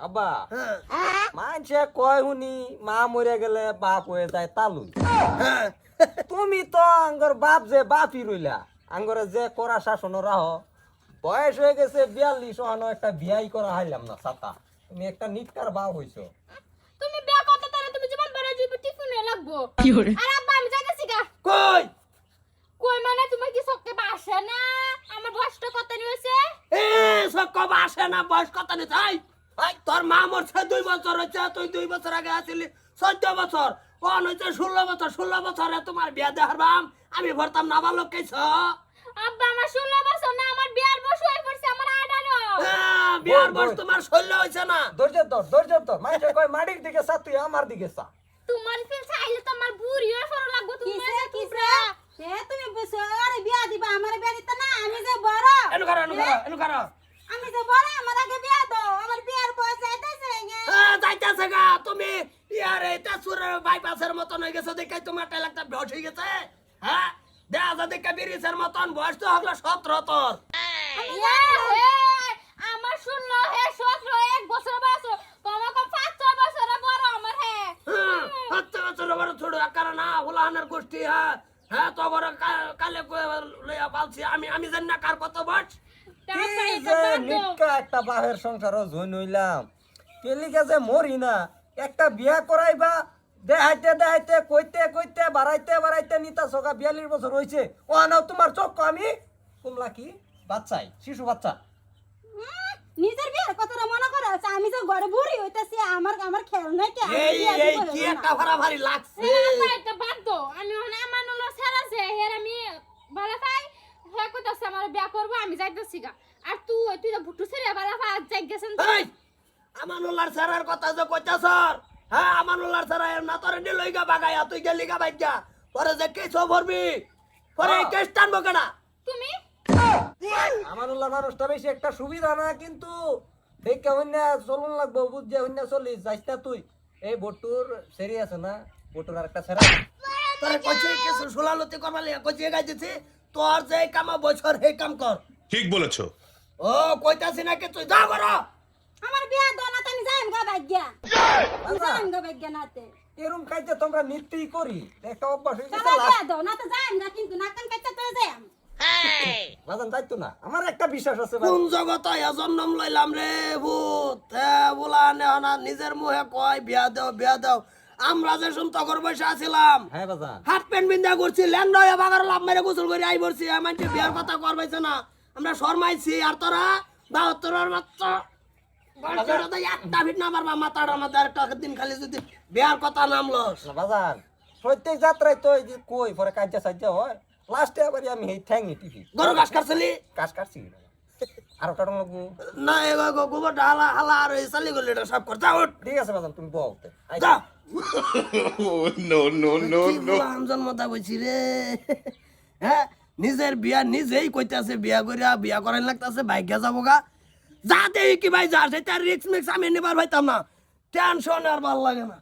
আব্বা হ্যাঁ। মানুষে কয় শুনি মা মরে গেলে বাপ হয়ে যায় তালুই হ্যাঁ। তুমি তো আঙ্গর বাপ যে বাপই রইলা। আঙ্গরে যে করা শাসন রাহ বয়স হয়ে গেছে বিয়াল্লিশ অহনো একটা বিয়াই করা হাইলাম না সাতা। তুমি একটা নিটকার বাপ হইছো। তুমি বিয়া করতে তাহলে তুমি জীবন বেড়ে যাবে টিফিনে লাগবো। আর আব্বা আমি যাইতেছি গা। কই? কই মানে তোমার কি সত্যি বাসে না? আমার বয়সটা কত নিয়েছে? এ সব কব আসে না বয়স কত নি তাই এই! তোর মা মরছে দুই বছর হয়েছে তুই দুই বছর আগে আসিলি চোদ্দ বছর। ও হয়েছে ষোলো বছর ষোলো বছরে তোমার বিয়া দেহার বাম আমি ভরতাম না ভালো কেছ? আব্বা আমার ষোলো বছর না আমার বিয়ার বয়স হয়ে পড়ছে আমার আঠারো বিয়ার বল, বয়স তোমার ষোলো হয়েছে না। ধৈর্য ধর ধৈর্য ধর। মানুষে কয় মাটির দিকে চা তুই আমার দিকে চা। তোমার ফিল চাইলে তো আমার বুড়ি হয়ে পড়া লাগবো তুমি কিসে কিসে? হে তুমি বসো আরে বিয়া দিবা আমার বিয়া দিতে না আমি যে বড়। এনু করো এনু করো এনু করো আমি যে বড় আমার আগে বিয়া দাও আমার বিয়ার বয়স যাইতেছে যাইতেছে গা তুমি? ইয়ার এটা সুরের বাইপাসের মতন হয়ে গেছে দেখে তোমার টেলাকটা বেহস হয়ে গেছে হ্যাঁ? দেখা যা দেখে বিরিসের মতন বয়স তো হলো সতেরো তোর। আমার শুনলো হে সতেরো এক বছর বয়স। তোমার পাঁচ ছয় বছর বড় আমার হে। হ্যাঁ, হচ্ছে বছর বড় ছোট কারণ না হুলাহানের গোষ্ঠী হ্যাঁ? হ্যাঁ তো বড় কালে লইয়া পালছি আমি আমি জানি না কার কত বয়স। একটা বাহের সংসার জইন হইলাম কেলিকা যে মরি না একটা বিয়া করাইবা দেখাইতে দেখাইতে কইতে কইতে বাড়াইতে বাড়াইতে নিতা সকা বিয়াল্লিশ বছর হয়েছে ও আনাও তোমার চক্ক আমি কুমলা কি বাচ্চাই শিশু বাচ্চা নিজের বিয়ার কথাটা মনে করে আছে আমি যে ঘরে বুড়ি হইতাছি আমার আমার খেয়াল নাই কি এই এই কি না। একটা ভাড়াভাড়ি লাগছে এটা বাদ দাও। আমি ওখানে হের আমি ভালো পাই, হে কইতাছে আমার বিয়া করব, আমি যাইতেছি গা। আর তুই, তুই তো ভুট্টু ছেড়ে ভালো পাই, আজ যাই গেছেন আমানুল্লাহর স্যারের কথা যে কইতা স্যার? হ্যাঁ আমানুল্লাহর স্যার এর না তোরে নি লইগা বাগায়া তুই গেলি গা বাইগা পরে যে কেস ভরবি। পরে কেস টানবো কেনা তুমি? আমানুল্লাহ মানুষটা বেশি একটা সুবিধা না কিন্তু দেখে হইনা চলন লাগবো বুঝছে হইনা চলিস যাইস না তুই। এই বটুর সেরি আছে না? বটুর আর একটা সেরা। তোরে কইছে কিছু সুলালতি লিয়া কইছে গাইতেছি তোর যে কাম বছর হে কাম কর। ঠিক বলেছ। ও কইতাছি না কি তুই যা কর আমার বিয়া দাও না আমি যাইম গা ভাগ্যা। আমি যাইম গা ভাগ্যা নাতে। এরম কাজে তোমরা নিত্যই করি একটা অভ্যাস হয়ে গেছে বিয়া দাও না তো যাইম গা কিন্তু নাকান কাইতে তো যাইম। বাজান যাইতো না। আমার একটা বিশ্বাস আছে ভাই। কোন জগত জন্ম লইলাম রে ভূত? বলা নেহনা নিজের মুহে কয় বিয়া দাও বিয়া দাও। আমরা যে শুন তগর বসে আছিলাম। হ্যাঁ বাজান। হাফ প্যান্ট বিন্দা করছি ল্যাংডা হয়ে বাগার লাভ মেরে গোসল করে আই বলছি আমার বিয়ার কথা করবাইছে না। আমরা শর্মাইছি আর তোরা? বাহাত্তরের মাত্র। প্রত্যেক যাত্রায় তো কই পরে কাজা সাজ্জা হয়। লাস্টে আবার আমি এই ঠ্যাঙ্গি টিভি গরু ঘাস কাটছিলি? কাজ কাটছি। আরও কাটন লাগবো। না এ গোবরটা হালা হালা আর এই চালি গলি এটা সব করতে উঠ ঠিক আছে বাজান তুমি বউ যা no, no, কি বলা আমজন মতা বলছি রে। হ্যাঁ নিজের বিয়া নিজেই কইতাছে বিয়া করিয়া বিয়া করাই লাগতাছে ভাগ্যা যাব গা যাতে কি ভাই, যা সেটা রিক্স মিক্স আমি নিবার পাইতাম না। টেনশন আর ভালো লাগে না।